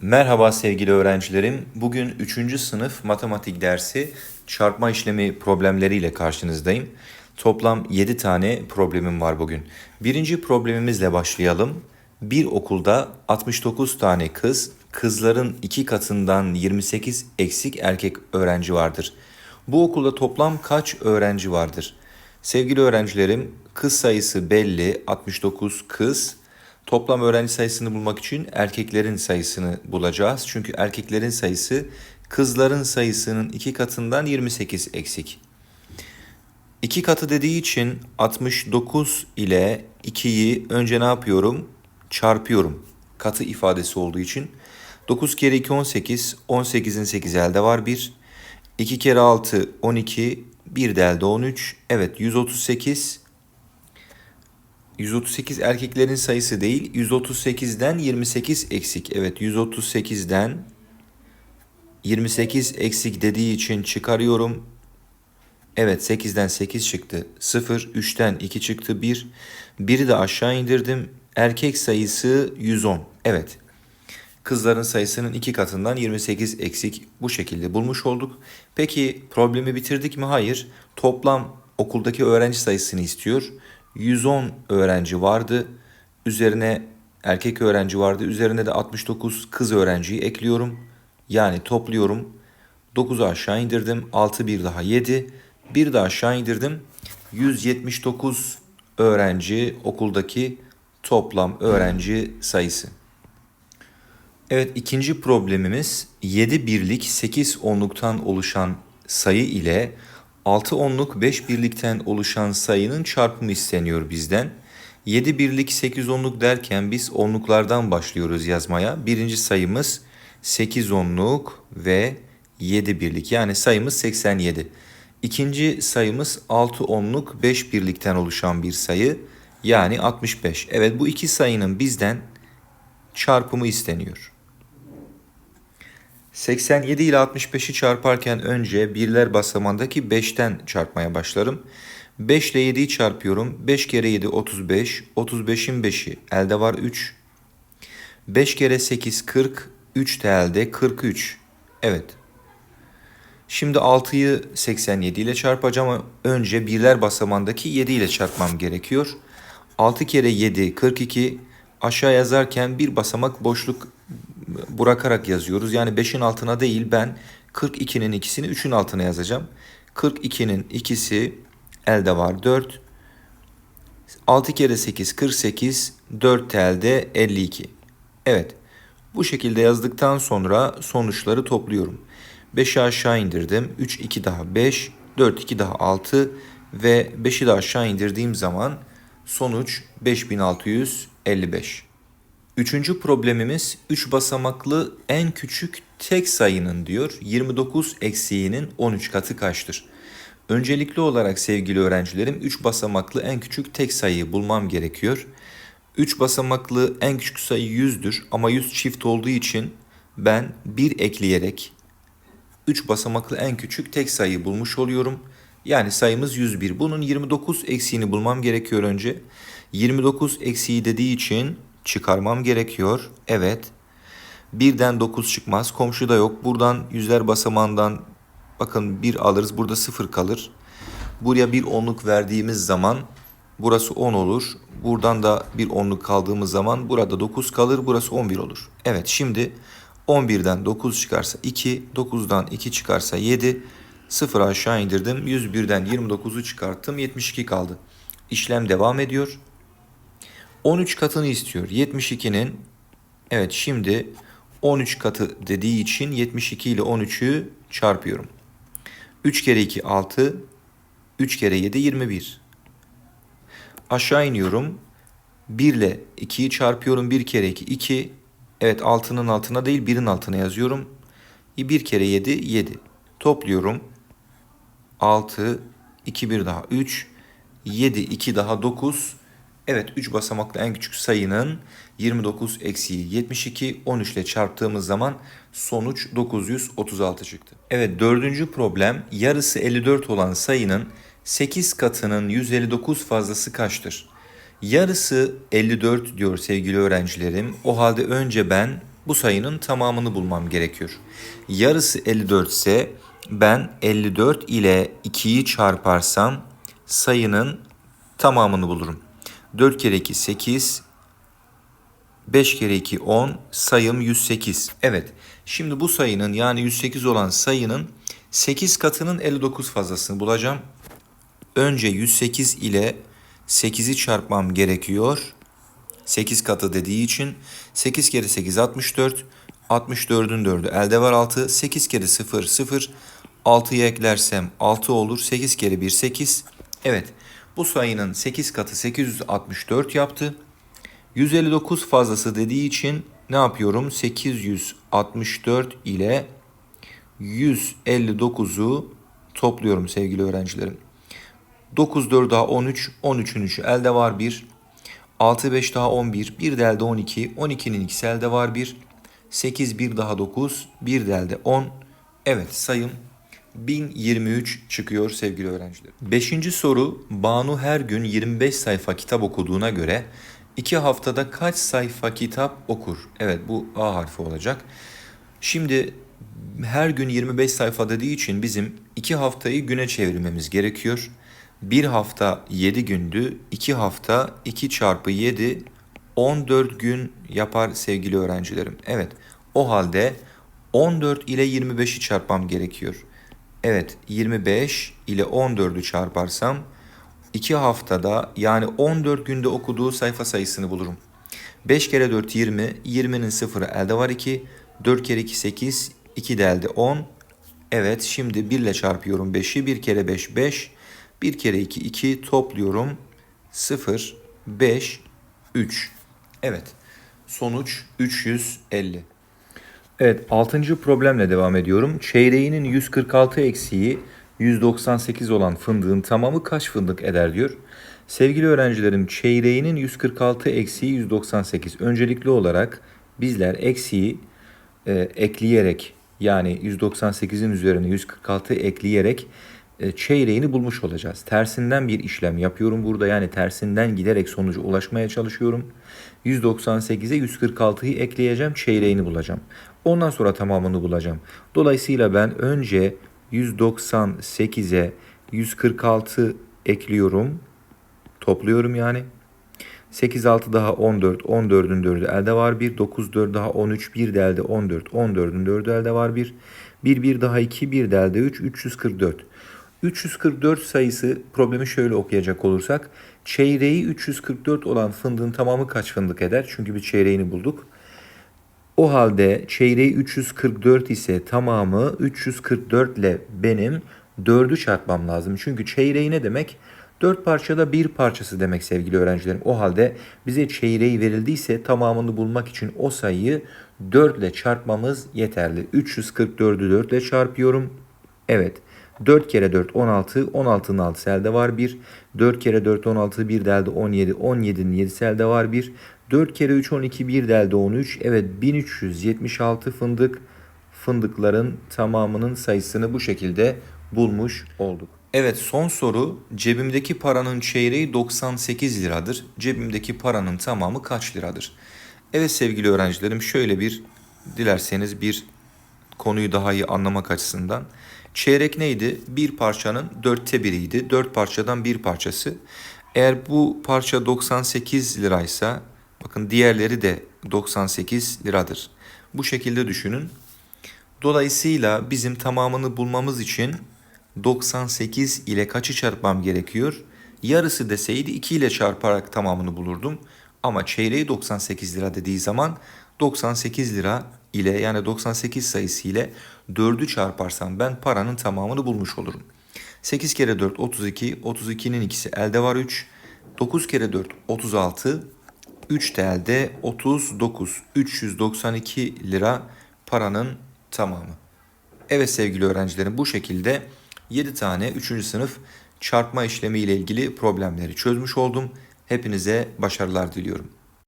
Merhaba sevgili öğrencilerim. Bugün 3. sınıf matematik dersi çarpma işlemi problemleriyle karşınızdayım. Toplam 7 tane problemim var bugün. Birinci problemimizle başlayalım. Bir okulda 69 tane kız, kızların iki katından 28 eksik erkek öğrenci vardır. Bu okulda toplam kaç öğrenci vardır? Sevgili öğrencilerim, kız sayısı belli, 69 kız. Toplam öğrenci sayısını bulmak için erkeklerin sayısını bulacağız. Çünkü erkeklerin sayısı kızların sayısının iki katından 28 eksik. İki katı dediği için 69 ile 2'yi önce ne yapıyorum? Çarpıyorum. Katı ifadesi olduğu için. 9 kere 2 18. 18'in 8 elde var 1. 2 kere 6 12. 1 de elde 13. Evet 138. 138 erkeklerin sayısı değil. 138'den 28 eksik. Evet 138'den 28 eksik dediği için çıkarıyorum. Evet 8'den 8 çıktı. 0, 3'ten 2 çıktı 1. 1'i de aşağı indirdim. Erkek sayısı 110. Evet. Kızların sayısının iki katından 28 eksik bu şekilde bulmuş olduk. Peki problemi bitirdik mi? Hayır. Toplam okuldaki öğrenci sayısını istiyor. 110 öğrenci vardı. Üzerine erkek öğrenci vardı. Üzerine de 69 kız öğrenciyi ekliyorum. Yani topluyorum. 9'u aşağı indirdim. 6 bir daha 7. Bir de aşağı indirdim. 179 öğrenci okuldaki toplam öğrenci sayısı. Evet ikinci problemimiz 7 birlik 8 onluktan oluşan sayı ile 6 onluk 5 birlikten oluşan sayının çarpımı isteniyor bizden. 7 birlik 8 onluk derken biz onluklardan başlıyoruz yazmaya. Birinci sayımız 8 onluk ve 7 birlik yani sayımız 87. İkinci sayımız 6 onluk 5 birlikten oluşan bir sayı yani 65. Evet bu iki sayının bizden çarpımı isteniyor. 87 ile 65'i çarparken önce birler basamandaki 5'ten çarpmaya başlarım. 5 ile 7'yi çarpıyorum. 5 kere 7 35. 35'in 5'i elde var 3. 5 kere 8 40. 3 de elde 43. Evet. Şimdi 6'yı 87 ile çarpacağım ama önce birler basamandaki 7 ile çarpmam gerekiyor. 6 kere 7 42. Aşağı yazarken bir basamak boşluk bırakarak yazıyoruz. Yani 5'in altına değil ben 42'nin ikisini 3'ün altına yazacağım. 42'nin ikisi elde var 4. 6 kere 8 48 4 elde 52. Evet bu şekilde yazdıktan sonra sonuçları topluyorum. 5'i aşağı indirdim. 3 2 daha 5 4 2 daha 6 ve 5'i de aşağı indirdiğim zaman sonuç 5655. Üçüncü problemimiz 3 basamaklı en küçük tek sayının diyor 29 eksiğinin 13 katı kaçtır? Öncelikli olarak sevgili öğrencilerim 3 basamaklı en küçük tek sayıyı bulmam gerekiyor. 3 basamaklı en küçük sayı 100'dür ama 100 çift olduğu için ben 1 ekleyerek 3 basamaklı en küçük tek sayıyı bulmuş oluyorum. Yani sayımız 101. Bunun 29 eksiğini bulmam gerekiyor önce. 29 eksiği dediği için çıkarmam gerekiyor. Evet. Birden 9 çıkmaz. Komşu da yok. Buradan yüzler basamağından bakın 1 alırız. Burada 0 kalır. Buraya bir onluk verdiğimiz zaman burası 10 olur. Buradan da bir onluk kaldığımız zaman burada 9 kalır. Burası 11 olur. Evet şimdi 11'den 9 çıkarsa 2, 9'dan 2 çıkarsa 7, 0 aşağı indirdim. 101'den 29'u çıkarttım. 72 kaldı. İşlem devam ediyor. 13 katını istiyor. 72'nin evet şimdi 13 katı dediği için 72 ile 13'ü çarpıyorum. 3 kere 2 6, 3 kere 7 21. Aşağı iniyorum. 1 ile 2'yi çarpıyorum. 1 kere 2 2. Evet 6'nın altına değil 1'in altına yazıyorum. 1 kere 7 7. Topluyorum. 6, 2 1 daha 3, 7 2 daha 9. Evet 3 basamaklı en küçük sayının 29 eksiği 72 13 ile çarptığımız zaman sonuç 936 çıktı. Evet dördüncü problem yarısı 54 olan sayının 8 katının 159 fazlası kaçtır? Yarısı 54 diyor sevgili öğrencilerim. O halde önce ben bu sayının tamamını bulmam gerekiyor. Yarısı 54 ise ben 54 ile 2'yi çarparsam sayının tamamını bulurum. 4 kere 2 8, 5 kere 2 10 sayım 108. Evet şimdi bu sayının yani 108 olan sayının 8 katının 59 fazlasını bulacağım. Önce 108 ile 8'i çarpmam gerekiyor. 8 katı dediği için 8 kere 8 64. 64'ün 4'ü elde var 6. 8 kere 0 0. 6'yı eklersem 6 olur. 8 kere 1 8. Evet bu sayının 8 katı 864 yaptı. 159 fazlası dediği için ne yapıyorum? 864 ile 159'u topluyorum sevgili öğrencilerim. 9 4 daha 13, 13'ün 3'ü elde var 1. 6 5 daha 11, 1 de elde 12, 12'nin ikisi elde var 1. 8 1 daha 9, 1 de elde 10. Evet sayım 1023 çıkıyor sevgili öğrenciler. Beşinci soru Banu her gün 25 sayfa kitap okuduğuna göre 2 haftada kaç sayfa kitap okur? Evet bu A harfi olacak. Şimdi her gün 25 sayfa dediği için bizim 2 haftayı güne çevirmemiz gerekiyor. Bir hafta 7 gündü. 2 hafta 2 çarpı 7 14 gün yapar sevgili öğrencilerim. Evet o halde 14 ile 25'i çarpmam gerekiyor. Evet 25 ile 14'ü çarparsam 2 haftada yani 14 günde okuduğu sayfa sayısını bulurum. 5 kere 4 20, 20'nin sıfırı elde var 2, 4 kere 2 8, 2 de elde 10. Evet şimdi 1 ile çarpıyorum 5'i, 1 kere 5 5, 1 kere 2 2 topluyorum 0, 5, 3. Evet sonuç 350. Evet 6. problemle devam ediyorum. Çeyreğinin 146 eksiği 198 olan fındığın tamamı kaç fındık eder diyor. Sevgili öğrencilerim çeyreğinin 146 eksiği 198. Öncelikli olarak bizler eksiği e, ekleyerek yani 198'in üzerine 146 ekleyerek e, çeyreğini bulmuş olacağız. Tersinden bir işlem yapıyorum burada. Yani tersinden giderek sonuca ulaşmaya çalışıyorum. 198'e 146'yı ekleyeceğim. Çeyreğini bulacağım. Ondan sonra tamamını bulacağım. Dolayısıyla ben önce 198'e 146 ekliyorum. Topluyorum yani. 8 6 daha 14. 14'ün 4'ü elde var 1. 9 4 daha 13. 1 de elde 14. 14'ün 4'ü elde var 1. 1 1 daha 2. 1 de elde 3. 344. 344 sayısı problemi şöyle okuyacak olursak. Çeyreği 344 olan fındığın tamamı kaç fındık eder? Çünkü bir çeyreğini bulduk. O halde çeyreği 344 ise tamamı 344 ile benim 4'ü çarpmam lazım. Çünkü çeyreği ne demek? 4 parçada bir parçası demek sevgili öğrencilerim. O halde bize çeyreği verildiyse tamamını bulmak için o sayıyı 4 ile çarpmamız yeterli. 344'ü 4 ile çarpıyorum. Evet. 4 kere 4 16. 16'nın 6'sı elde var 1. 4 kere 4 16. 1 de elde 17. 17'nin 7'si elde var 1. 4 kere 3 12. 1 de elde 13. Evet 1376 fındık. Fındıkların tamamının sayısını bu şekilde bulmuş olduk. Evet son soru cebimdeki paranın çeyreği 98 liradır. Cebimdeki paranın tamamı kaç liradır? Evet sevgili öğrencilerim şöyle bir dilerseniz bir konuyu daha iyi anlamak açısından. Çeyrek neydi? Bir parçanın dörtte biriydi. Dört parçadan bir parçası. Eğer bu parça 98 liraysa bakın diğerleri de 98 liradır. Bu şekilde düşünün. Dolayısıyla bizim tamamını bulmamız için 98 ile kaçı çarpmam gerekiyor? Yarısı deseydi 2 ile çarparak tamamını bulurdum. Ama çeyreği 98 lira dediği zaman 98 lira ile yani 98 sayısı ile 4'ü çarparsam ben paranın tamamını bulmuş olurum. 8 kere 4 32, 32'nin ikisi elde var 3. 9 kere 4 36, 3 de elde 39, 392 lira paranın tamamı. Evet sevgili öğrencilerim bu şekilde 7 tane 3. sınıf çarpma işlemi ile ilgili problemleri çözmüş oldum. Hepinize başarılar diliyorum.